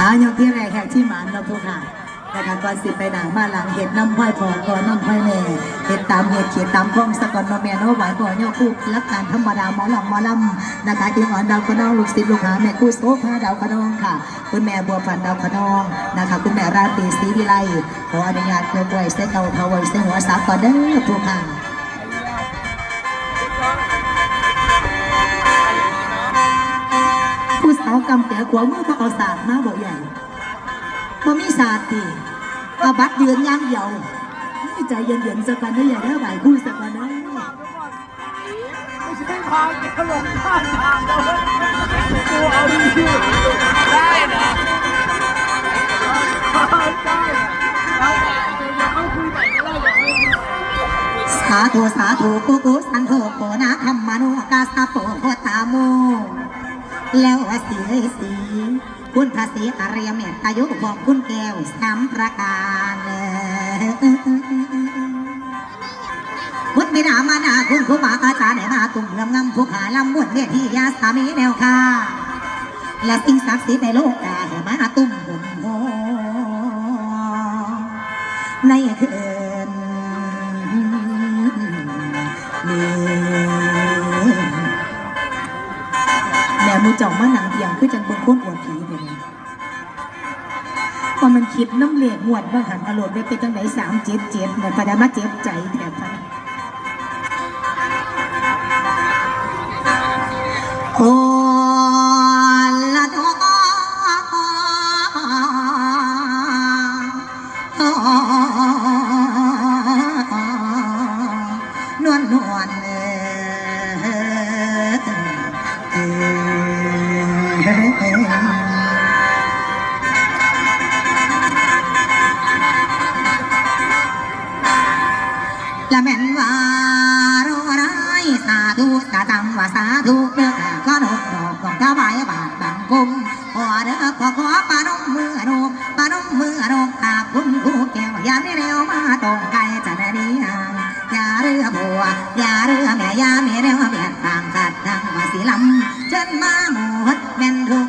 อายกที่แรกแหกที่หมานเราผู้ค่ะแต่การก่อนสิไปหนามาหลังเห็ดน้ำพ้อยพอก่อนน้ำพ้อยแม่เห็ดตามเห็ดเขียดตามกล้องสะกอนมาแม่โน้ไหวบ่อนยกคู่รักการธรรมดาหมอหลำหมอลำนะคะอิงอ่อนดาวขนองลูกศิษย์ลูกหาแม่กู้โซฟาดาวขนองค่ะ คุณแม่บัวพันดาวขนองนะคะ คุณแม่ราตรีศรีวิไลขออนุญาตเพื่อไว้เส้นเกาเทาไวเส้นหัวสาก่อนเด้อผู้ค่ะ ผู้สากำเตียขวามือก็เอาศาสตร์มาบ่ใหญ่บ่มีศาสตร์ตีเอาบัตรยืนย่างเดียวไม่ใจเย็นๆสักวันได้อย่ได้ไหวคู่สักวันนะไม่ใช่ทางเดียวหลงข้างทางเลยกูเอาดีได้นะได้เราอย่าเข้าคุยใหม่ก็ได้อย่าเข้าคุยสาธุสาธุกุกุสันโธโกนาคัมมานุกาสาโปโคตาโม แล้วสีสี คุณพระศรีอารยเมตตายุบอกคุณแก้วสามประการพุทธบิดามานาคุณครูบาอาจารย์ได้มาตุ่มเงำงำผู้ขาลำบวนเวทียาสามีแนวค่ะและสิ่งศักดิ์สิทธิ์ในโลกได้มาตุ่มบุญโฮในคืนนี้ มูเจ้ามาหนังเทียงคือจังเบิ่งคนอวดผีเดี๋ยวนี้พอมันคิดน้ำเหลียงหวดว่าหันอารมณ์ไปเป็นจังไหนสามเจ็ดเจ็ดเนี่ยพอได้มาเจ็บใจแถบพันโอ้ละดอนวลนวลเอ ละแม่นว่ารร้ายสาธุสาตังว่าสาธุเด้อก็นกดอกของถวายบาทบังคุมขอเด้อขอขอปานมมือโนมปานมมือโนมขอบคุณผู้แก้วยามนี้เร็วมาตรงไกลจะได้ดีนางอย่าเรือบัวอย่าเรือแม่ยาเมียเร็วเบียดทางกัดทางว่าสีลำเชิญมาหมดแม่นทุก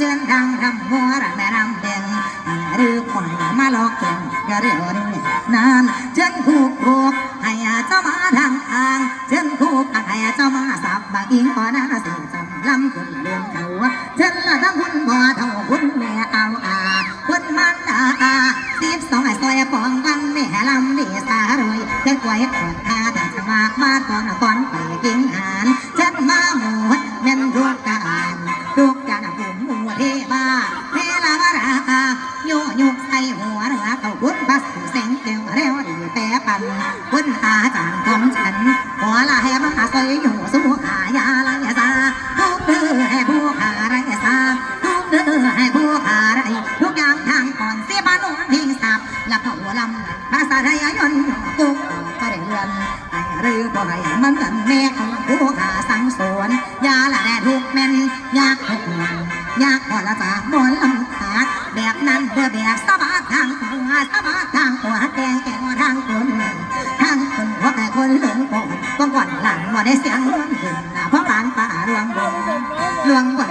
ำมาเชิญทางทำหัวระแม่รำแดงหรือขวายมาลอกแก่งกระเรียวนี่นานเชิญคู่คู่ให้เจ้ามาทางทางเชิญคู่ให้เจ้ามาสับบางอิงก่อนนะสิจำลำคุณเรื่องเขาเชิญละทั้งคุณพ่อเท่าคุณแม่เอาอาคุณมันอาอาสิบสองไอ้ซอยปองกันแม่ลำดีสารวยเจ้าไว้ขอดทาแต่สมากมาก่อนก่อนไปกินหารฉันมาหมู อยู่สู้ขายาไรซาทุกเดือให้ผู้ขาไรซาทุกเดือให้ผู้ขาไรทุกอย่างทางก่อนเสียบ้านนทิ้งสับหลับหัวลำภาษาไทยยนต์กุ๊กก็ได้เรือนไอ้เรือบ่ให้มันกันแม่ของผู้ขาสังสวนยาละแน่ทุกแม่นยากทุกเงินยากพอละจาบนลำขาดแบบนั้นเพื่อแบบสบายทางหัวสบา เสียงส่องเห็นหน้าพระหานป่าเรืองบงเรื่องบง